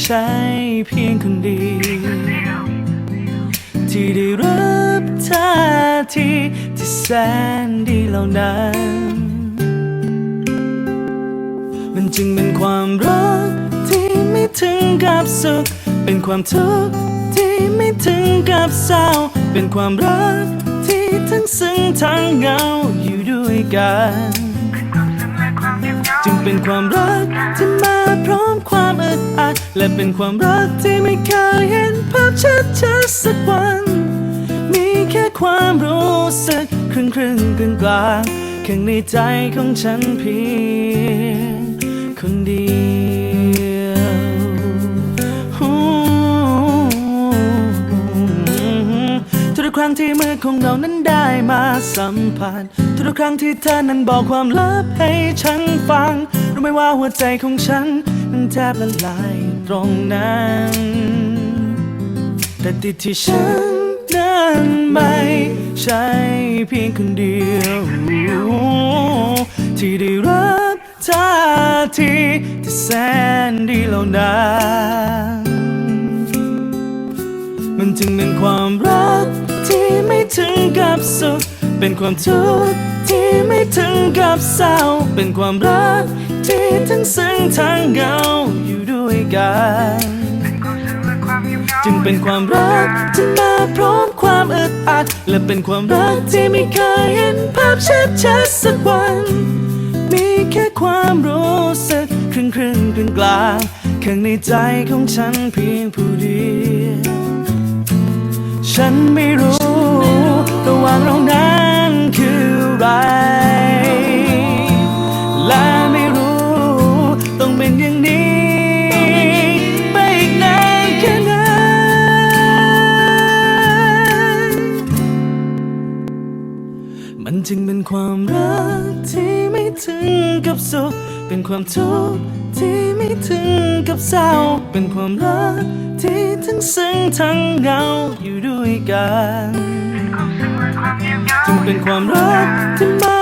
ใช่เพียงคนเดียวที่ได้รับท่าทีที่แสนดีเหล่านั้น มันจึงเป็นความรักที่ไม่ถึงกับสุข เป็นความทุกข์ที่ไม่ถึงกับเศร้า เป็นความรักที่ทั้งซึ้งทั้งเหงาอยู่ด้วยกัน จึงเป็นความรักที่ อมความอึดอัดและเป็นความรักที่ไม่เคยเห็นภาพชัดชัดสักวัน มีแค่ความรู้สึกครึ่งครึ่งกลางกลางข้างในใจของฉันเพียงคนเดียวทุกครั้งที่มือของเรานั้นได้มาสัมผัสทุกครั้งที่เธอนั้นบอกความลับให้ฉันฟังรู้ไหมว่าหัวใจของฉัน แทบละลายตรงนั้น แต่ติดที่ฉันนั้นไม่ใช่เพียงคนเดียว ที่ได้รับท่าทีที่แสนดีเหล่านั้นมันจึงเป็นความรักที่ไม่ถึงกับสุข เป็นความทุกข์ที่ไม่ถึงกับเศร้า เป็นความรัก ที่ทั้งซึ้งทั้งเหงาอยู่ด้วยกันจึงเป็นความรักที่มาพร้อมความอึดอัด และเป็นความรักที่ไม่เคยเห็นภาพชัดชัดๆสักวัน มีแค่ความรู้สึกครึ่งครึ่งกลางกลางๆข้างในใจของฉันเพียงผู้เดียวฉันไม่รู้ระหว่างเรานั้น อย่างนี้ ไปอีกนานแค่ไหนมันจึงเป็นความรักที่ไม่ถึงกับสุข เป็นความทุกข์ที่ไม่ถึงกับเศร้า เป็นความรักที่ทั้งซึ้งทั้งเหงาอยู่ด้วยกันจึงเป็นความรักที่มาพร้อมความอึ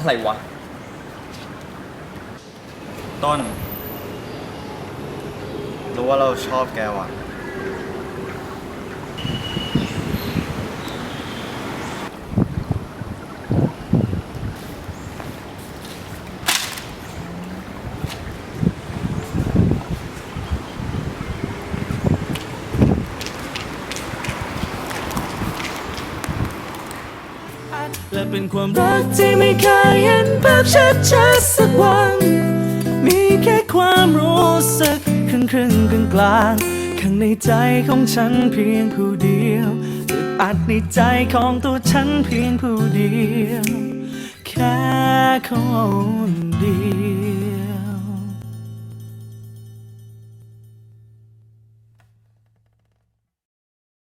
อะไรวะ ต้น รู้ว่าเราชอบแกว่ะ เป็นความรักที่ไม่เคยเห็นภาพชัดชัดสักวัน มีแค่ความรู้สึกครึ่งครึ่งกลางกลางข้างในใจของฉันเพียงผู้เดียวอึดอัดในใจของตัวฉันเพียงผู้เดียว แค่คนเดียว